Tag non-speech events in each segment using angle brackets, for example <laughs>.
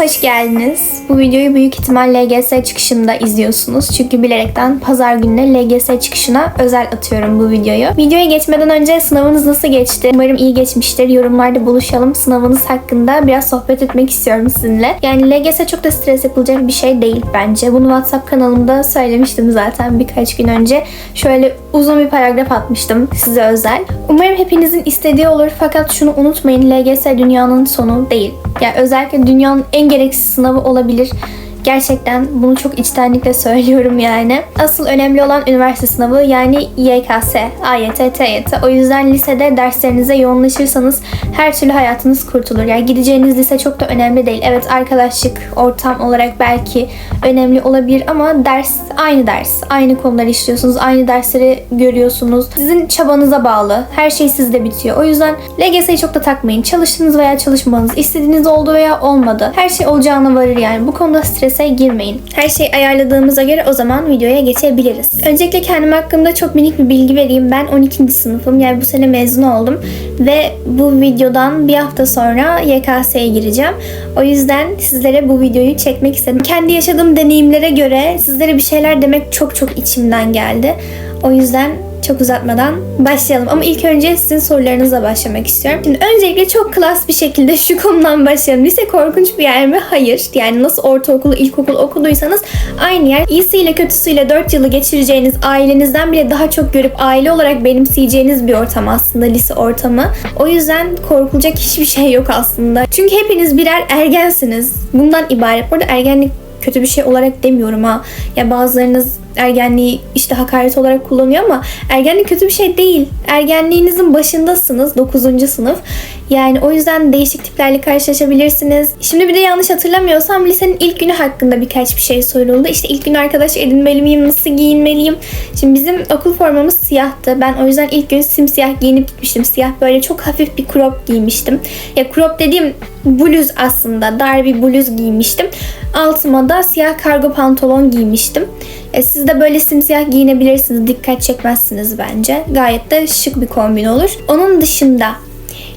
Hoş geldiniz. Bu videoyu büyük ihtimal LGS çıkışında izliyorsunuz. Çünkü bilerekten pazar gününe LGS çıkışına özel atıyorum bu videoyu. Videoya geçmeden önce sınavınız nasıl geçti? Umarım iyi geçmiştir. Yorumlarda buluşalım. Sınavınız hakkında biraz sohbet etmek istiyorum sizinle. Yani LGS çok da stres yapılacak bir şey değil bence. Bunu WhatsApp kanalımda söylemiştim zaten birkaç gün önce. Şöyle uzun bir paragraf atmıştım size özel. Umarım hepinizin istediği olur fakat şunu unutmayın LGS dünyanın sonu değil. Yani özellikle dünyanın en gereksiz sınavı olabilir. Gerçekten bunu çok içtenlikle söylüyorum yani. Asıl önemli olan üniversite sınavı yani YKS, AYT, TYT. O yüzden lisede derslerinize yoğunlaşırsanız her türlü hayatınız kurtulur. Yani gideceğiniz lise çok da önemli değil. Evet arkadaşlık, ortam olarak belki önemli olabilir ama ders aynı ders. Aynı konuları işliyorsunuz, aynı dersleri görüyorsunuz. Sizin çabanıza bağlı. Her şey sizde bitiyor. O yüzden LGS'yi çok da takmayın. Çalıştınız veya çalışmadınız. istediğiniz oldu veya olmadı. Her şey olacağına varır yani. Bu konuda strese girmeyin. Her şeyi ayarladığımıza göre o zaman videoya geçebiliriz. Öncelikle kendim hakkında çok minik bir bilgi vereyim. Ben 12. sınıfım. Yani bu sene mezun oldum. Ve bu videodan bir hafta sonra YKS'ye gireceğim. O yüzden sizlere bu videoyu çekmek istedim. Kendi yaşadığım deneyimlere göre sizlere bir şeyler demek çok çok içimden geldi. O yüzden çok uzatmadan başlayalım. Ama ilk önce sizin sorularınızla başlamak istiyorum. Şimdi öncelikle çok klas bir şekilde şu konudan başlayalım. Lise korkunç bir yer mi? Hayır. Yani nasıl ortaokulu, ilkokul okuduysanız aynı yer. İyisiyle kötüsüyle 4 yılı geçireceğiniz ailenizden bile daha çok görüp aile olarak benimseyeceğiniz bir ortam aslında lise ortamı. O yüzden korkulacak hiçbir şey yok aslında. Çünkü hepiniz birer ergensiniz. Bundan ibaret. Burada ergenlik kötü bir şey olarak demiyorum ha. Ya bazılarınız ergenliği işte hakaret olarak kullanıyor ama ergenlik kötü bir şey değil. Ergenliğinizin başındasınız 9. sınıf. Yani o yüzden değişik tiplerle karşılaşabilirsiniz. Şimdi bir de yanlış hatırlamıyorsam lisenin ilk günü hakkında birkaç bir şey soruldu. İşte ilk gün arkadaş edinmeli miyim, nasıl giyinmeliyim? Şimdi bizim okul formamız siyahtı. Ben o yüzden ilk gün simsiyah giyinip gitmiştim. Siyah böyle çok hafif bir crop giymiştim. Ya crop dediğim bluz aslında. Dar bir bluz giymiştim. Altıma da siyah kargo pantolon giymiştim. E, siz de böyle simsiyah giyinebilirsiniz. Dikkat çekmezsiniz bence. Gayet de şık bir kombin olur. Onun dışında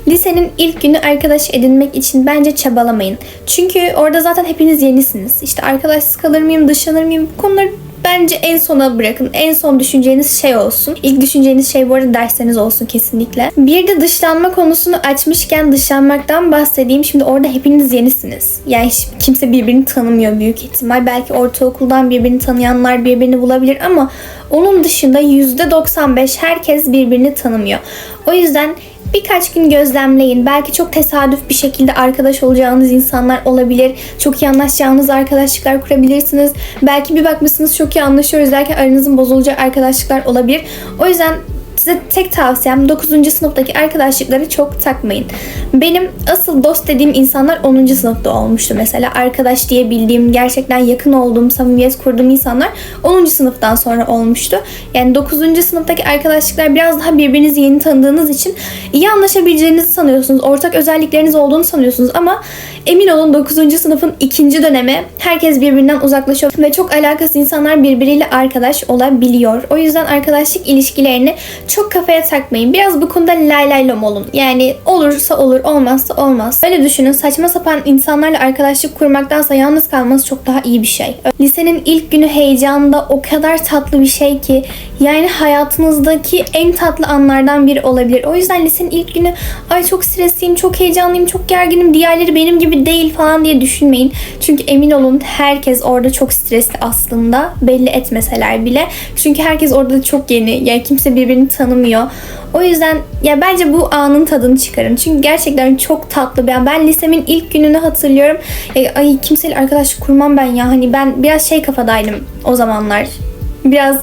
Lisenin ilk günü arkadaş edinmek için bence çabalamayın. Çünkü orada zaten hepiniz yenisiniz. İşte arkadaşsız kalır mıyım, dışlanır mıyım bu konuları bence en sona bırakın. En son düşüneceğiniz şey olsun. İlk düşüneceğiniz şey bu arada dersleriniz olsun kesinlikle. Bir de dışlanma konusunu açmışken dışlanmaktan bahsedeyim. Şimdi orada hepiniz yenisiniz. Yani kimse birbirini tanımıyor büyük ihtimal. Belki ortaokuldan birbirini tanıyanlar birbirini bulabilir ama onun dışında %95 herkes birbirini tanımıyor. O yüzden Birkaç gün gözlemleyin. Belki çok tesadüf bir şekilde arkadaş olacağınız insanlar olabilir. Çok iyi anlaşacağınız arkadaşlıklar kurabilirsiniz. Belki bir bakmışsınız çok iyi anlaşıyoruz derken aranızın bozulacağı arkadaşlıklar olabilir. O yüzden Size tek tavsiyem 9. sınıftaki arkadaşlıkları çok takmayın. Benim asıl dost dediğim insanlar 10. sınıfta olmuştu mesela. Arkadaş diye bildiğim, gerçekten yakın olduğum, samimiyet kurduğum insanlar 10. sınıftan sonra olmuştu. Yani 9. sınıftaki arkadaşlıklar biraz daha birbirinizi yeni tanıdığınız için iyi anlaşabileceğinizi sanıyorsunuz. Ortak özellikleriniz olduğunu sanıyorsunuz ama emin olun 9. sınıfın ikinci dönemi herkes birbirinden uzaklaşıyor ve çok alakasız insanlar birbiriyle arkadaş olabiliyor. O yüzden arkadaşlık ilişkilerini çok kafaya takmayın. Biraz bu konuda lay lay lom olun. Yani olursa olur, olmazsa olmaz. Öyle düşünün. Saçma sapan insanlarla arkadaşlık kurmaktansa yalnız kalması çok daha iyi bir şey. Lisenin ilk günü heyecanında o kadar tatlı bir şey ki yani hayatınızdaki en tatlı anlardan biri olabilir. O yüzden lisenin ilk günü ay çok stresliyim, çok heyecanlıyım, çok gerginim, diğerleri benim gibi değil falan diye düşünmeyin. Çünkü emin olun herkes orada çok stresli aslında. Belli etmeseler bile. Çünkü herkes orada çok yeni. Yani kimse birbirini tanımıyor. O yüzden ya bence bu anın tadını çıkarın. Çünkü gerçekten çok tatlı. Yani ben lisemin ilk gününü hatırlıyorum. Ya, ay kimseyle arkadaşlık kurmam ben ya. Hani ben biraz şey kafadaydım o zamanlar. Biraz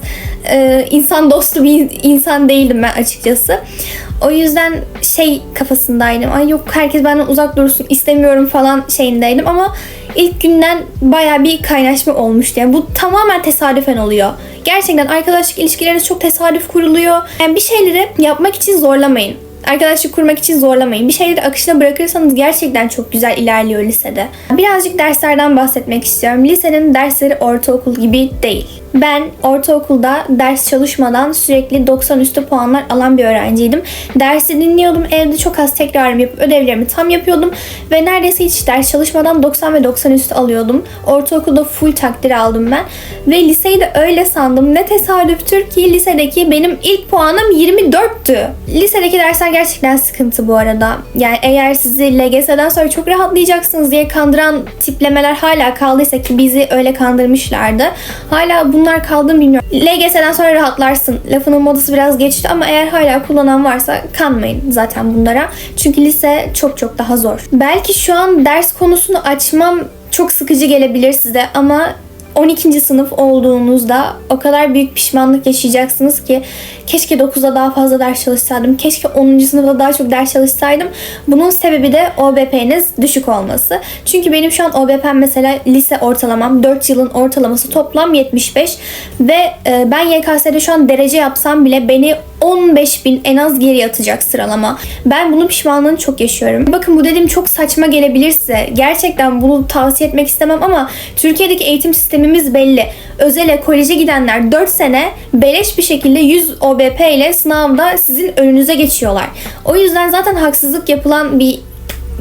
e, insan dostu bir insan değildim ben açıkçası. O yüzden şey kafasındaydım. Ay yok herkes benden uzak dursun istemiyorum falan şeyindeydim ama ilk günden baya bir kaynaşma olmuştu. Yani bu tamamen tesadüfen oluyor. Gerçekten arkadaşlık ilişkileriniz çok tesadüf kuruluyor. Yani bir şeyleri yapmak için zorlamayın. Arkadaşlık kurmak için zorlamayın. Bir şeyleri akışına bırakırsanız gerçekten çok güzel ilerliyor lisede. Birazcık derslerden bahsetmek istiyorum. Lisenin dersleri ortaokul gibi değil. Ben ortaokulda ders çalışmadan sürekli 90 üstü puanlar alan bir öğrenciydim. Dersi dinliyordum, evde çok az tekrarım yapıp ödevlerimi tam yapıyordum ve neredeyse hiç ders çalışmadan 90 ve 90 üstü alıyordum. Ortaokulda full takdir aldım ben ve liseyi de öyle sandım. Ne tesadüftür ki lisedeki benim ilk puanım 24'tü. Lisedeki dersler gerçekten sıkıntı bu arada. Yani eğer sizi LGS'den sonra çok rahatlayacaksınız diye kandıran tiplemeler hala kaldıysa ki bizi öyle kandırmışlardı. Hala bunlar kaldı mı bilmiyorum. LGS'den sonra rahatlarsın. Lafının modası biraz geçti ama eğer hala kullanan varsa kanmayın zaten bunlara. Çünkü lise çok çok daha zor. Belki şu an ders konusunu açmam çok sıkıcı gelebilir size ama 12. sınıf olduğunuzda o kadar büyük pişmanlık yaşayacaksınız ki keşke 9'da daha fazla ders çalışsaydım. Keşke 10. sınıfta daha çok ders çalışsaydım. Bunun sebebi de OBP'niz düşük olması. Çünkü benim şu an OBP'm mesela lise ortalamam 4 yılın ortalaması toplam 75 ve e, ben YKS'de şu an derece yapsam bile beni 15 bin en az geri atacak sıralama. Ben bunun pişmanlığını çok yaşıyorum. Bakın bu dediğim çok saçma gelebilir size. Gerçekten bunu tavsiye etmek istemem ama Türkiye'deki eğitim sistemimiz belli. Özele, koleje gidenler 4 sene beleş bir şekilde 100 OBP ile sınavda sizin önünüze geçiyorlar. O yüzden zaten haksızlık yapılan bir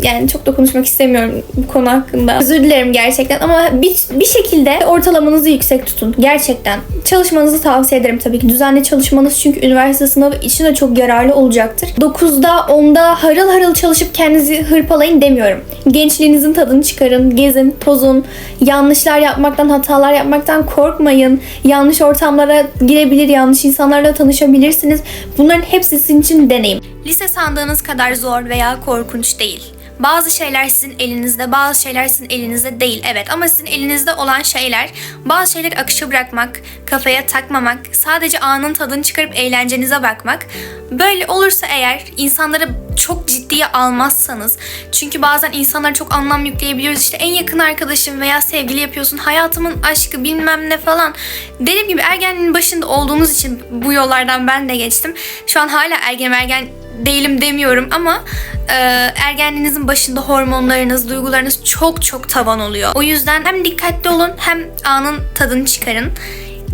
yani çok da konuşmak istemiyorum bu konu hakkında. Özür dilerim gerçekten ama bir, bir şekilde ortalamanızı yüksek tutun. Gerçekten. Çalışmanızı tavsiye ederim tabii ki. Düzenli çalışmanız çünkü üniversite sınavı için de çok yararlı olacaktır. 9'da 10'da harıl harıl çalışıp kendinizi hırpalayın demiyorum. Gençliğinizin tadını çıkarın, gezin, tozun, yanlışlar yapmaktan, hatalar yapmaktan korkmayın. Yanlış ortamlara girebilir, yanlış insanlarla tanışabilirsiniz. Bunların hepsi sizin için deneyim. Lise sandığınız kadar zor veya korkunç değil. Bazı şeyler sizin elinizde, bazı şeyler sizin elinizde değil. Evet ama sizin elinizde olan şeyler bazı şeyleri akışa bırakmak, kafaya takmamak, sadece anın tadını çıkarıp eğlencenize bakmak. Böyle olursa eğer insanları çok ciddiye almazsanız çünkü bazen insanlara çok anlam yükleyebiliyoruz işte en yakın arkadaşım veya sevgili yapıyorsun hayatımın aşkı bilmem ne falan dediğim gibi ergenliğin başında olduğunuz için bu yollardan ben de geçtim şu an hala ergen ergen değilim demiyorum ama e, ergenliğinizin başında hormonlarınız, duygularınız çok çok tavan oluyor. O yüzden hem dikkatli olun hem anın tadını çıkarın.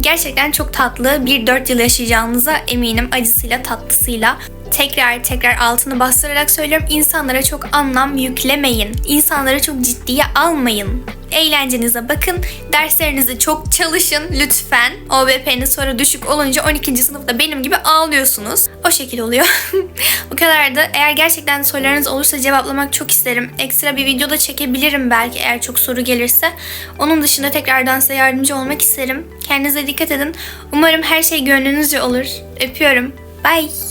Gerçekten çok tatlı bir 4 yıl yaşayacağınıza eminim acısıyla tatlısıyla. Tekrar tekrar altını bastırarak söylüyorum. İnsanlara çok anlam yüklemeyin. İnsanları çok ciddiye almayın. Eğlencenize bakın. Derslerinizi çok çalışın lütfen. OBP'niz sonra düşük olunca 12. sınıfta benim gibi ağlıyorsunuz. O şekil oluyor. <laughs> Bu kadardı. Eğer gerçekten sorularınız olursa cevaplamak çok isterim. Ekstra bir video da çekebilirim belki eğer çok soru gelirse. Onun dışında tekrardan size yardımcı olmak isterim. Kendinize dikkat edin. Umarım her şey gönlünüzce olur. Öpüyorum. Bye.